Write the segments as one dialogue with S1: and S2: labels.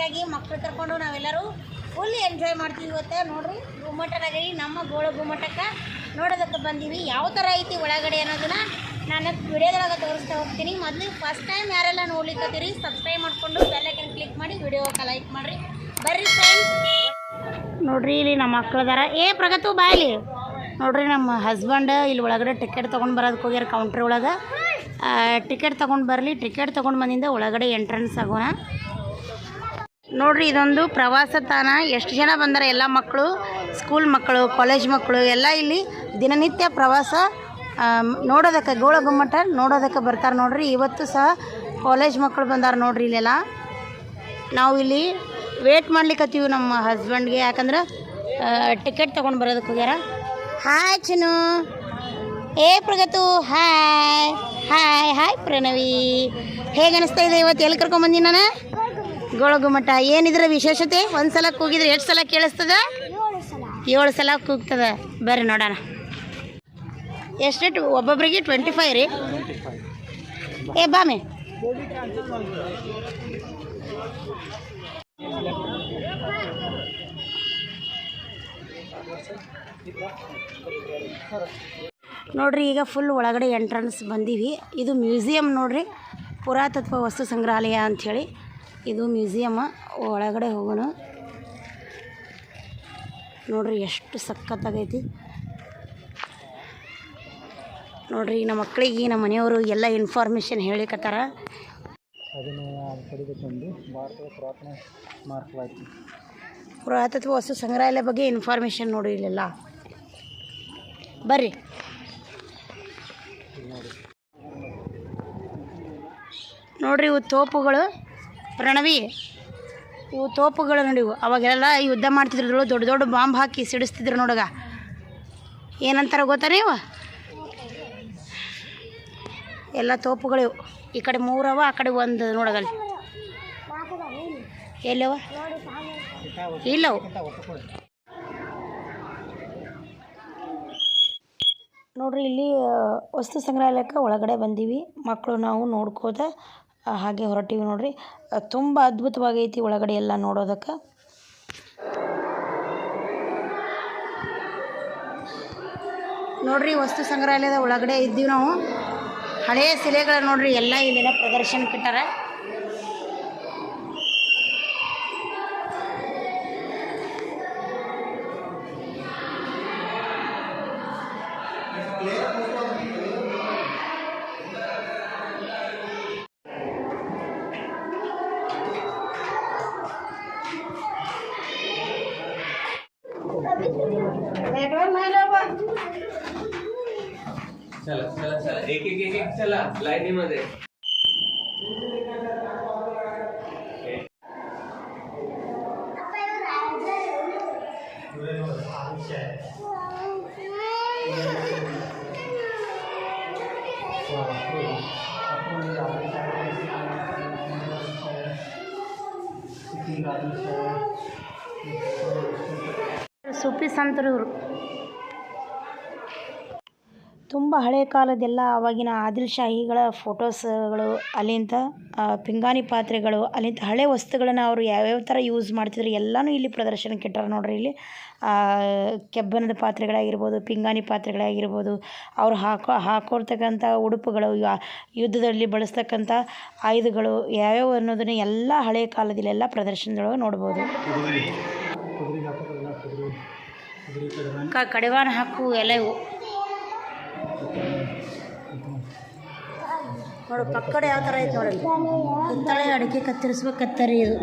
S1: ಮಕ್ಕಳು ಹೀಗಾಗಿ ಮಕ್ಳು ಕರ್ಕೊಂಡು ನಾವೆಲ್ಲರೂ ಫುಲ್ ಎಂಜಾಯ್ ಮಾಡ್ತೀವಿ ಇವತ್ತೆ. ನೋಡ್ರಿ ಗುಮ್ಮಟನಾಗಿ ನಮ್ಮ ಗೋಳ ಗುಮ್ಮಟಕ್ಕೆ ನೋಡೋದಕ್ಕೆ ಬಂದೀವಿ. ಯಾವ ಥರ ಐತಿ ಒಳಗಡೆ ಅನ್ನೋದನ್ನ ನಾನು ವಿಡಿಯೋದೊಳಗೆ ತೋರಿಸ್ತಾ ಹೋಗ್ತೀನಿ. ಮೊದಲು ಫಸ್ಟ್ ಟೈಮ್ ಯಾರೆಲ್ಲ ನೋಡ್ಲಿಕ್ಕತ್ತೀರಿ ಸಬ್ಸ್ಕ್ರೈಬ್ ಮಾಡಿಕೊಂಡು ಬೆಲ್ಲೈಕನ್ ಕ್ಲಿಕ್ ಮಾಡಿ ವಿಡಿಯೋಕ್ಕೆ ಲೈಕ್ ಮಾಡಿರಿ. ಬರ್ರಿ ಫ್ರೆಂಡ್ಸ್ ನೋಡ್ರಿ, ಇಲ್ಲಿ ನಮ್ಮ ಮಕ್ಕಳದಾರ ಏ, ಪ್ರಗತು ಬಾಯ್ಲಿ ನೋಡ್ರಿ, ನಮ್ಮ ಹಸ್ಬೆಂಡ್ ಇಲ್ಲಿ ಒಳಗಡೆ ಟಿಕೆಟ್ ತೊಗೊಂಡು ಬರೋದಕ್ಕೆ ಹೋಗ್ಯಾರ ಕೌಂಟ್ರ್ ಒಳಗೆ. ಟಿಕೆಟ್ ತೊಗೊಂಡು ಬರಲಿ. ಟಿಕೆಟ್ ತೊಗೊಂಡು ಬಂದಿಂದ ಒಳಗಡೆ ಎಂಟ್ರೆನ್ಸ್ ಆಗೋಣ. ನೋಡ್ರಿ, ಇದೊಂದು ಪ್ರವಾಸ ತಾಣ. ಎಷ್ಟು ಜನ ಬಂದಾರೆ? ಎಲ್ಲ ಮಕ್ಕಳು ಸ್ಕೂಲ್ ಮಕ್ಕಳು ಕಾಲೇಜ್ ಮಕ್ಕಳು, ಎಲ್ಲ ಇಲ್ಲಿ ದಿನನಿತ್ಯ ಪ್ರವಾಸ ನೋಡೋದಕ್ಕೆ ಗೋಳ ಗುಮ್ಮಟ ನೋಡೋದಕ್ಕೆ ಬರ್ತಾರೆ ನೋಡ್ರಿ. ಇವತ್ತು ಸಹ ಕಾಲೇಜ್ ಮಕ್ಕಳು ಬಂದಾರ ನೋಡ್ರಿ ಇಲ್ಲೆಲ್ಲ. ನಾವು ಇಲ್ಲಿ ವೇಟ್ ಮಾಡ್ಲಿಕ್ಕತ್ತೀವಿ ನಮ್ಮ ಹಸ್ಬೆಂಡ್ಗೆ ಯಾಕಂದ್ರೆ ಟಿಕೆಟ್ ತೊಗೊಂಡು ಬರೋದಕ್ಕೆ ಹೋಗ್ಯಾರ. ಹಾಯ್ ಚಿನು ಏ ಪ್ರಗತು ಹಾಯ್ ಹಾಯ್ ಹಾಯ್ ಪ್ರಣವಿ. ಹೇಗೆ ಅನಿಸ್ತಾ ಇದೆ ಇವತ್ತು? ಎಲ್ಲಿ ಕರ್ಕೊಂಬಂದಿ ನಾನು? ಗೋಳಗುಮಠ ಏನಿದ್ರ ವಿಶೇಷತೆ? ಒಂದು ಸಲ ಕೂಗಿದ್ರೆ ಎಷ್ಟು ಸಲ ಕೇಳಿಸ್ತದ? ಏಳು ಸಲ ಕೂಗ್ತದ. ಬರ್ರಿ ನೋಡೋಣ. ಎಷ್ಟು ಒಬ್ಬೊಬ್ರಿಗೆ ಟ್ವೆಂಟಿ ಫೈವ್ ರೀ. ಏ ಬಾಮಿ ನೋಡ್ರಿ, ಈಗ ಫುಲ್ ಒಳಗಡೆ ಎಂಟ್ರೆನ್ಸ್ ಬಂದೀವಿ. ಇದು ಮ್ಯೂಸಿಯಂ ನೋಡ್ರಿ. ಪುರಾತತ್ವ ವಸ್ತು ಸಂಗ್ರಹಾಲಯ ಅಂಥೇಳಿ ಇದು ಮ್ಯೂಸಿಯಮ್ಮ ಒಳಗಡೆ ಹೋಗೋಣ. ನೋಡ್ರಿ ಎಷ್ಟು ಸಖತ್ತಾಗೈತಿ. ನೋಡ್ರಿ ನಮ್ಮ ಮಕ್ಕಳಿಗೆ ನಮ್ಮ ಮನೆಯವರು ಎಲ್ಲ ಇನ್ಫಾರ್ಮೇಷನ್ ಹೇಳಿಕತ್ತಾರ ಪುರಾತತ್ವ ವಸ್ತು ಸಂಗ್ರಹಾಲಯ ಬಗ್ಗೆ ಇನ್ಫಾರ್ಮೇಷನ್ ನೋಡಿ ಇಲ್ಲೆಲ್ಲ. ಬರ್ರಿ. ನೋಡ್ರಿ ಇವು ತೋಪುಗಳು. ಪ್ರಣವಿ, ಇವು ತೋಪುಗಳು ನೋಡಿ ಇವು. ಅವಾಗೆಲ್ಲ ಯುದ್ಧ ಮಾಡ್ತಿದ್ರು ದೊಡ್ಡ ದೊಡ್ಡ ಬಾಂಬ್ ಹಾಕಿ ಸಿಡಿಸ್ತಿದ್ರು ನೋಡಗ. ಏನಂತಾರೆ ಗೊತ್ತಾ ನೀವು? ಎಲ್ಲ ತೋಪುಗಳು ಇವು. ಈ ಕಡೆ ಮೂರವ, ಆ ಕಡೆ ಒಂದು ನೋಡಗಲ್ಲಿ ಎಲ್ಲವ? ಇಲ್ಲವು. ನೋಡ್ರಿ, ಇಲ್ಲಿ ವಸ್ತು ಸಂಗ್ರಹಾಲಯಕ್ಕೆ ಒಳಗಡೆ ಬಂದೀವಿ. ಮಕ್ಕಳು ನಾವು ನೋಡ್ಕೋತ ಹಾಗೆ ಹೊರಟಿವಿ ನೋಡ್ರಿ. ತುಂಬಾ ಅದ್ಭುತವಾಗೈತಿ ಒಳಗಡೆ ಎಲ್ಲ ನೋಡೋದಕ್ಕೆ. ನೋಡ್ರಿ, ವಸ್ತು ಸಂಗ್ರಹಾಲಯದ ಒಳಗಡೆ ಇದ್ದೀವಿ ನಾವು. ಹಳೆಯ ಸಿಲೆಗಳ ನೋಡ್ರಿ, ಎಲ್ಲ ಇಲ್ಲೆಲ್ಲ नेटवर्क नहीं लगा
S2: चला चला चला. एक एक एक एक, चला. लाईनी मध्ये. Thank you.
S1: ಸುಪ್ಪಿ ಸಂತರು ಇವರು. ತುಂಬ ಹಳೆ ಕಾಲದೆಲ್ಲ ಆವಾಗಿನ ಆದಿಲ್ ಶಾಹಿಗಳ ಫೋಟೋಸ್ಗಳು ಅಲ್ಲಿಂದ ಪಿಂಗಾಣಿ ಪಾತ್ರೆಗಳು ಅಲ್ಲಿಂದ ಹಳೆ ವಸ್ತುಗಳನ್ನು ಅವರು ಯಾವ್ಯಾವ ಥರ ಯೂಸ್ ಮಾಡ್ತಿದ್ರು ಎಲ್ಲನೂ ಇಲ್ಲಿ ಪ್ರದರ್ಶನಕ್ಕೆ ಇಟ್ಟಾರ ನೋಡ್ರಿ ಇಲ್ಲಿ. ಕೆಬ್ಬನದ ಪಾತ್ರೆಗಳಾಗಿರ್ಬೋದು, ಪಿಂಗಾಣಿ ಪಾತ್ರೆಗಳಾಗಿರ್ಬೋದು, ಅವ್ರು ಹಾಕೋ ಹಾಕೊಳ್ತಕ್ಕಂಥ ಉಡುಪುಗಳು ಯುದ್ಧದಲ್ಲಿ ಬಳಸ್ತಕ್ಕಂಥ ಆಯುಧಗಳು, ಯಾವ್ಯಾವ ಅನ್ನೋದನ್ನು ಎಲ್ಲ ಹಳೆ ಕಾಲದಲ್ಲೆಲ್ಲ ಪ್ರದರ್ಶನದೊಳಗೆ ನೋಡ್ಬೋದು. ಕ ಕಡಿವಾಣ ಹಾಕು, ಎಲೆ ಇವು ನೋಡು, ಪಕ್ಕಡೆ ಯಾವ ಥರ ಐತೆ ನೋಡಿ. ಕಿತ್ತಳೆ ಅಡಿಕೆ ಕತ್ತರಿಸುವ ಕತ್ತರಿ ಇದು.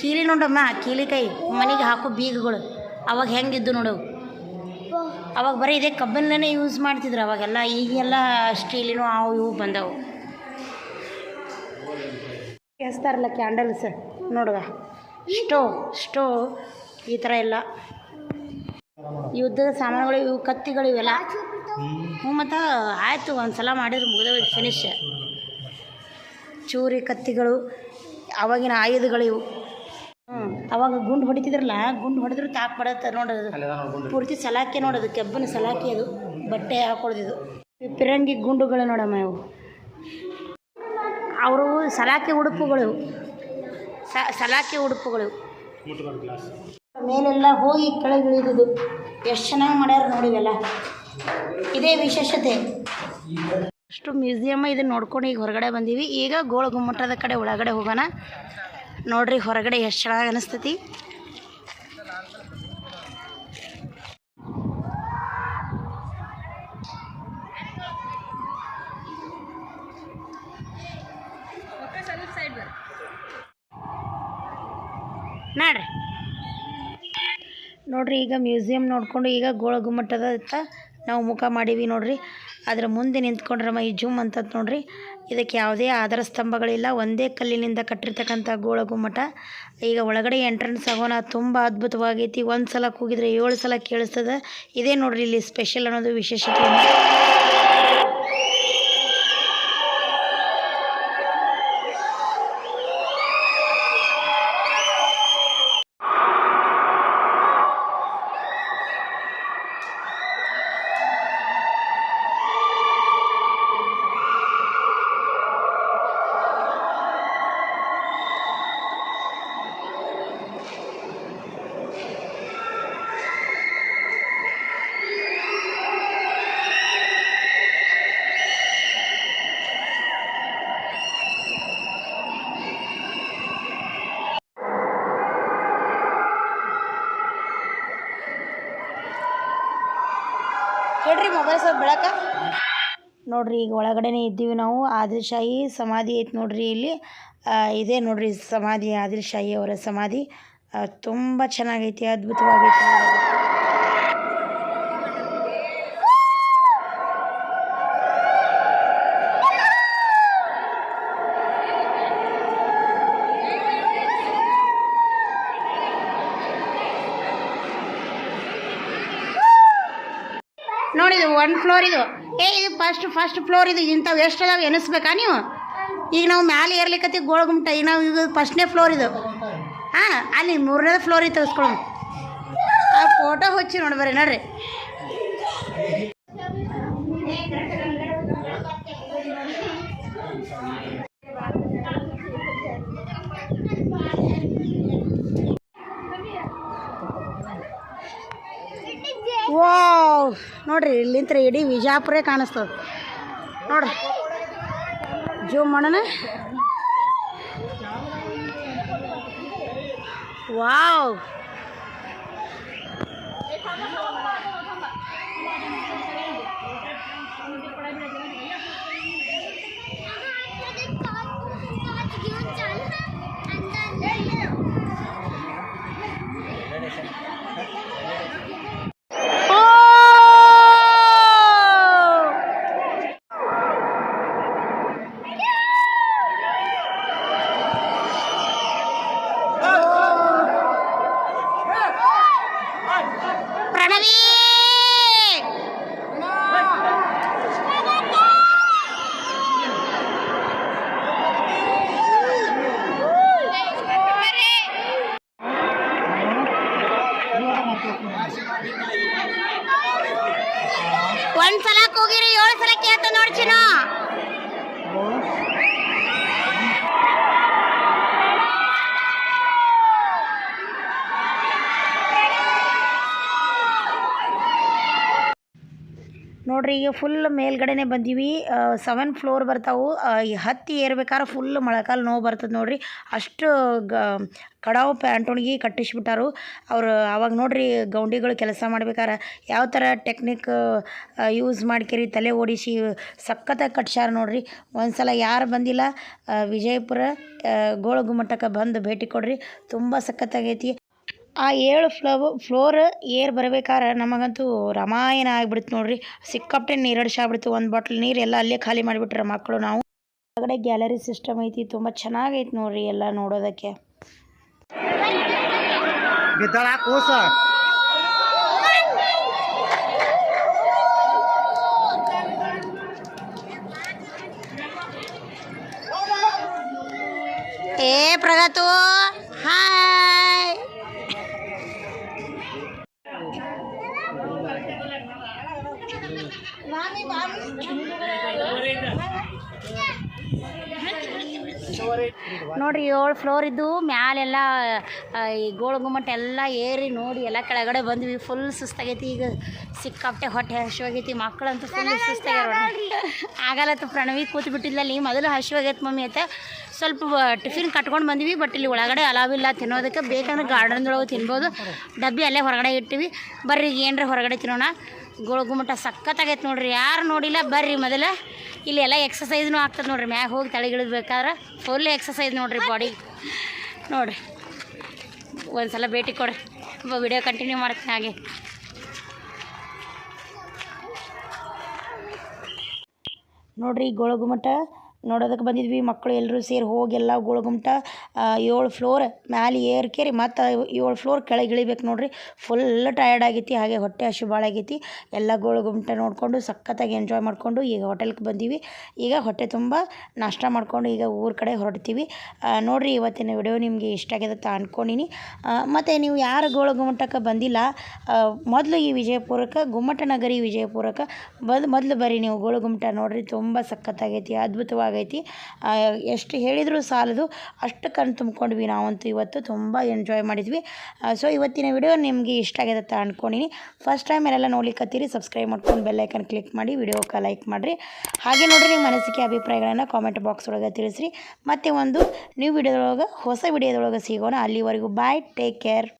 S1: ಕೀಲಿ ನೋಡಮ್ಮ ಕೀಲಿಕಾಯಿ ಮನೆಗೆ ಹಾಕೋ ಬೀಗಗಳು. ಅವಾಗ ಹೆಂಗಿದ್ದು ನೋಡು. ಅವಾಗ ಬರೀ ಇದೇ ಕಬ್ಬಿಣನೇ ಯೂಸ್ ಮಾಡ್ತಿದ್ರು, ಅವಾಗೆಲ್ಲ ಈಗೆಲ್ಲ ಸ್ಟೀಲಿನೂ ಅವು ಇವು ಬಂದವು. ಹಚ್ತಾರಲ್ಲ ಕ್ಯಾಂಡಲ್ಸ್? ನೋಡುವ. ಸ್ಟೋ ಸ್ಟೋ, ಈ ಥರ ಎಲ್ಲ. ಯುದ್ಧದ ಸಾಮಾನುಗಳು, ಇವು ಕತ್ತಿಗಳು ಇವೆಲ್ಲ. ಹ್ಞೂ, ಮತ್ತು ಆಯಿತು ಒಂದು ಸಲ ಮಾಡಿದ್ರೆ ಮುಗಿದ ಫಿನಿಶ್ ಚೂರಿ, ಕತ್ತಿಗಳು, ಅವಾಗಿನ ಆಯುಧಗಳು ಇವು. ಅವಾಗ ಗುಂಡು ಹೊಡಿತಿದ್ರಲ್ಲ, ಗುಂಡು ಹೊಡೆದ್ರು ತಾಕ್ ಬಡತ್ತೆ ನೋಡೋದು ಪೂರ್ತಿ ಸಲಾಕೆ ನೋಡೋದು ಕೆಬ್ಬನ ಸಲಾಕೆ ಅದು, ಬಟ್ಟೆ ಹಾಕೊಳ್ದಿದ್ದು. ಪಿರಂಗಿ ಗುಂಡುಗಳು ನೋಡಮ್ಮ ಇವು. ಅವರು ಸಲಾಕೆ ಉಡುಪುಗಳು. ಸಲಾಕೆ ಉಡುಪುಗಳು. ಮೇಲೆಲ್ಲ ಹೋಗಿ ಕೆಳಗೆ ಇಳಿದುದು ಎಷ್ಟು ಚೆನ್ನಾಗಿ ಮಾಡ್ಯಾರ ನೋಡಿವೆಲ್ಲ ಇದೇ ವಿಶೇಷತೆ. ಅಷ್ಟು ಮ್ಯೂಸಿಯಮ್ ಇದನ್ನು ನೋಡ್ಕೊಂಡು ಈಗ ಹೊರಗಡೆ ಬಂದೀವಿ. ಈಗ ಗೋಳ ಗುಮ್ಮಟದ ಕಡೆ ಒಳಗಡೆ ಹೋಗೋಣ. ನೋಡ್ರಿ ಹೊರಗಡೆ ಎಷ್ಟು ಚೆನ್ನಾಗಿ ಅನಿಸ್ತೈತಿ. ನೋಡ್ರಿ. ನೋಡ್ರಿ, ಈಗ ಮ್ಯೂಸಿಯಂ ನೋಡ್ಕೊಂಡು ಈಗ ಗೋಳ ಹತ್ತ ನಾವು ಮುಖ ಮಾಡೀವಿ ನೋಡ್ರಿ. ಅದರ ಮುಂದೆ ನಿಂತ್ಕೊಂಡ್ರಮ್ಮ, ಈ ಜುಮ್ ಅಂತದ್ ನೋಡ್ರಿ. ಇದಕ್ಕೆ ಯಾವುದೇ ಆಧಾರ ಸ್ತಂಭಗಳಿಲ್ಲ, ಒಂದೇ ಕಲ್ಲಿನಿಂದ ಕಟ್ಟಿರ್ತಕ್ಕಂಥ ಗೋಳ ಗುಮ್ಮಟ. ಈಗ ಒಳಗಡೆ ಎಂಟ್ರೆನ್ಸ್ ಆಗೋಣ, ತುಂಬ ಅದ್ಭುತವಾಗೈತಿ. ಒಂದು ಸಲ ಕೂಗಿದ್ರೆ ಏಳು ಸಲ ಕೇಳಿಸ್ತದೆ. ಇದೇ ನೋಡ್ರಿ, ಇಲ್ಲಿ ಸ್ಪೆಷಲ್ ಅನ್ನೋದು ವಿಶೇಷತೆ. ನೋಡ್ರಿ, ಈಗ ಒಳಗಡೆನೇ ಇದ್ದೀವಿ ನಾವು. ಆದಿಲ್ಶಾಹಿ ಸಮಾಧಿ ಐತೆ ನೋಡ್ರಿ ಇಲ್ಲಿ. ಇದೇ ನೋಡ್ರಿ ಸಮಾಧಿ, ಆದಿಲ್ಶಾಹಿ ಅವರ ಸಮಾಧಿ. ತುಂಬ ಚೆನ್ನಾಗೈತಿ, ಅದ್ಭುತವಾಗೈತಿ ನೋಡಿ ಒನ್ ಫ್ಲೋರ್ ಇದು. ಏ, ಇದು ಫಸ್ಟ್ ಫಸ್ಟ್ ಫ್ಲೋರ್ ಇದು. ಇಂಥವು ಎಷ್ಟು ಅದಾವೆ ಎನಿಸ್ಬೇಕಾ ನೀವು? ಈಗ ನಾವು ಮ್ಯಾಲೆ ಏರ್ಲಿಕ್ಕತ್ತಿ ಗೋಳಗುಮ್ಟ ಈಗ ನಾವು ಇದು ಫಸ್ಟ್ನೇ ಫ್ಲೋರ್ ಇದು. ಹಾಂ, ಅಲ್ಲಿ ಮೂರನೇ ಫ್ಲೋರ್ ಇದು ತೆಗೆಸ್ಕೊಳ್ಳೋಣ ಆ ಫೋಟೋ ಹಚ್ಚಿ ನೋಡಿ ಬರ್ರಿ ನೋಡ್ರಿ ವಾವ್ ನೋಡ್ರಿ ಇಲ್ಲಿಂತ್ರ ಇಡೀ ವಿಜಾಪುರೇ ಕಾಣಿಸ್ತದೆ. ನೋಡ್ರಿ. ಜೂಮ್ ಮಾಡೋಣ. ವಾವ್. ಒಂದ್ಸಲ ಕೂಗಿರಿ ಏಳು ಸಲ ಕೇಳ್ತ ನೋಡ್ಚಿನೋ ನೋಡ್ರಿ, ಈಗ ಫುಲ್ ಮೇಲ್ಗಡೆನೆ ಬಂದೀವಿ. ಸೆವೆನ್ ಫ್ಲೋರ್ ಬರ್ತಾವು. ಈ ಹತ್ತಿ ಏರ್ಬೇಕಾದ್ರೆ ಫುಲ್ ಮೊಳಕಾಲು ನೋವು ಬರ್ತದೆ ನೋಡ್ರಿ. ಅಷ್ಟು ಗ, ಕಡಾವು ಪ್ಯಾಂಟೊಣಿಗೆ ಕಟ್ಟಿಸ್ಬಿಟ್ಟಾರು. ಅವರು ಅವಾಗ ನೋಡ್ರಿ ಗೌಂಡಿಗಳು ಕೆಲಸ ಮಾಡ್ಬೇಕಾರೆ ಯಾವ ಥರ ಟೆಕ್ನಿಕ್ ಯೂಸ್ ಮಾಡ್ಕೇರಿ, ತಲೆ ಓಡಿಸಿ ಸಖತ್ತಾಗಿ ಕಟ್ಸ್ಯಾರ ನೋಡ್ರಿ. ಒಂದ್ಸಲ ಯಾರು ಬಂದಿಲ್ಲ ವಿಜಯಪುರ ಗೋಳಗುಮ್ಮಟ್ಟಕ್ಕೆ ಬಂದು ಭೇಟಿ ಕೊಡ್ರಿ. ತುಂಬ ಸಖತ್ತಾಗೈತಿ ಆ ಏಳು ಫ್ಲವ್ ಫ್ಲೋರ್ ಏರ್ ಬರ್ಬೇಕಾರೆ ನಮಗಂತೂ ರಾಮಾಯಣ ಆಗ್ಬಿಡ್ತು ನೋಡ್ರಿ. ಸಿಕ್ಕಾಪಟ್ಟೆ ನೀರಡಿಸಿ ಆಗ್ಬಿಡ್ತು. ಒಂದು ಬಾಟ್ಲ್ ನೀರು ಎಲ್ಲ ಅಲ್ಲೇ ಖಾಲಿ ಮಾಡಿಬಿಟ್ರೆ ಮಕ್ಕಳು ನಾವು. ಒಳಗಡೆ ಗ್ಯಾಲರಿ ಸಿಸ್ಟಮ್ ಐತಿ ತುಂಬ ಚೆನ್ನಾಗೈತಿ ನೋಡ್ರಿ ಎಲ್ಲ ನೋಡೋದಕ್ಕೆ. ಏ ಪ್ರಗತು! ನೋಡ್ರಿ ಏಳು ಫ್ಲೋರ್ ಇದ್ದು ಮ್ಯಾಲೆಲ್ಲ ಈ ಗೋಳು ಗುಮ್ಮಟ ಎಲ್ಲ ಏರಿ ನೋಡಿ ಎಲ್ಲ ಕೆಳಗಡೆ ಬಂದ್ವಿ. ಫುಲ್ ಸುಸ್ತಾಗೈತಿ. ಈಗ ಸಿಕ್ಕಾಪಟ್ಟೆ ಹೊಟ್ಟೆ ಹಸಿವಾಗೈತಿ. ಮಕ್ಕಳಂತೂ ಫುಲ್ ಸುಸ್ತಾಗ್ಯಾರ ಆಗಲ್ಲತ್ತು ಪ್ರಣವಿ ಕೂತು ಬಿಟ್ಟಿದ್ಲಲ್ಲಿ. ಮೊದಲು ಹಸಿವಾಗೈತೆ ಮಮ್ಮಿ ಅಂತ. ಸ್ವಲ್ಪ ಟಿಫಿನ್ ಕಟ್ಕೊಂಡು ಬಂದ್ವಿ ಬಟ್ ಇಲ್ಲಿ ಒಳಗಡೆ ಅಲಾವಿಲ್ಲ ತಿನ್ನೋದಕ್ಕೆ. ಬೇಕಂದ್ರೆ ಗಾರ್ಡನ್ದೊಳಗೆ ತಿನ್ಬೋದು. ಡಬ್ಬಿ ಅಲ್ಲೇ ಹೊರಗಡೆ ಇಟ್ಟಿವಿ. ಬರ್ರಿ ಈಗ ಏನರ ಹೊರಗಡೆ ತಿನ್ನೋಣ. ಗೋಳು ಗುಮ್ಮಟ ಸಖತ್ತಾಗೈತೆ ನೋಡ್ರಿ. ಯಾರು ನೋಡಿಲ್ಲ ಬರ್ರಿ ಮೊದಲ. ಇಲ್ಲಿ ಎಲ್ಲ ಎಕ್ಸಸೈಸ್ನೂ ಆಗ್ತದೆ ನೋಡ್ರಿ. ಮ್ಯಾಗ ಹೋಗಿ ತಳಿಗಿಳಿದ್ಬೇಕಾದ್ರೆ ಫುಲ್ ಎಕ್ಸಸೈಸ್ ನೋಡ್ರಿ ಬಾಡಿ ನೋಡ್ರಿ. ಒಂದು ಸಲ ಭೇಟಿ ಕೊಡ್ರಿ. ವಿಡಿಯೋ ಕಂಟಿನ್ಯೂ ಮಾಡ್ತೀನಿ ಹಾಗೆ. ನೋಡ್ರಿ ಗೋಳಗುಮಟ ನೋಡೋದಕ್ಕೆ ಬಂದಿದ್ವಿ. ಮಕ್ಕಳು ಎಲ್ಲರೂ ಸೇರಿ ಹೋಗಿ ಎಲ್ಲ ಗೋಳಗುಮಟ ಏಳು ಫ್ಲೋರ್ ಮ್ಯಾಲೆ ಏರ್ಕೇರಿ ಮತ್ತು ಏಳು ಫ್ಲೋರ್ ಕೆಳಗೆ ಇಳಿಬೇಕು ನೋಡ್ರಿ. ಫುಲ್ ಟಯರ್ಡ್ ಆಗೈತಿ, ಹಾಗೆ ಹೊಟ್ಟೆ ಹಸು ಭಾಳ ಆಗೈತಿ. ಎಲ್ಲ ಗೋಳಗುಮಟ ನೋಡಿಕೊಂಡು ಸಖತ್ತಾಗಿ ಎಂಜಾಯ್ ಮಾಡಿಕೊಂಡು ಈಗ ಹೋಟೆಲ್ಗೆ ಬಂದೀವಿ. ಈಗ ಹೊಟ್ಟೆ ತುಂಬ ನಾಷ್ಟ ಮಾಡ್ಕೊಂಡು ಈಗ ಊರ ಕಡೆ ಹೊರಡ್ತೀವಿ. ನೋಡಿರಿ ಇವತ್ತಿನ ವಿಡಿಯೋ ನಿಮಗೆ ಇಷ್ಟ ಆಗಿದೆ ಅಂತ ಅಂದ್ಕೊಂಡಿನಿ ಮತ್ತು ನೀವು ಯಾರು ಗೋಳಗುಮಟಕ್ಕೆ ಬಂದಿಲ್ಲ ಮೊದಲು ಈ ವಿಜಯಪುರಕ್ಕೆ, ಗುಮ್ಮಟ ನಗರಿ ವಿಜಯಪುರಕ್ಕೆ ಬದ್, ಮೊದಲು ಬರ್ರಿ ನೀವು ಗೋಳು ಗುಮ್ಮಟ ನೋಡ್ರಿ, ತುಂಬ ಸಖತ್ತಾಗೈತಿ, ಅದ್ಭುತವಾಗೈತಿ. ಎಷ್ಟು ಹೇಳಿದರೂ ಸಾಲದು, ಅಷ್ಟು ಕಣ್ ತುಂಬ್ಕೊಂಡ್ವಿ ನಾವಂತೂ ಇವತ್ತು ತುಂಬ ಎಂಜಾಯ್ ಮಾಡಿದ್ವಿ. ಸೊ ಇವತ್ತಿನ ವಿಡಿಯೋ ನಿಮಗೆ ಇಷ್ಟ ಆಗಿದೆ ಅಂತ ಅಂದ್ಕೊಂಡಿನಿ ಫಸ್ಟ್ ಟೈಮ್ ಎಲ್ಲೆಲ್ಲ ನೋಡ್ಲಿಕ್ಕತ್ತೀರಿ ಸಬ್ಸ್ಕ್ರೈಬ್ ಮಾಡ್ಕೊಂಡು ಬೆಲ್ಲೈಕನ್ ಕ್ಲಿಕ್ ಮಾಡಿ ವಿಡಿಯೋಕ್ಕೆ ಲೈಕ್ ಮಾಡಿರಿ. ಹಾಗೆ ನೋಡಿರಿ ನಿಮ್ಮ ಮನಸ್ಸಿಗೆ ಅಭಿಪ್ರಾಯಗಳನ್ನು ಕಾಮೆಂಟ್ ಬಾಕ್ಸ್ ಒಳಗೆ ತಿಳಿಸ್ರಿ. ಮತ್ತೆ ಒಂದು ನ್ಯೂ ವಿಡಿಯೋದೊಳಗೆ ಹೊಸ ವಿಡಿಯೋದೊಳಗೆ ಸಿಗೋಣ. ಅಲ್ಲಿವರೆಗೂ ಬಾಯ್ ಟೇಕ್ ಕೇರ್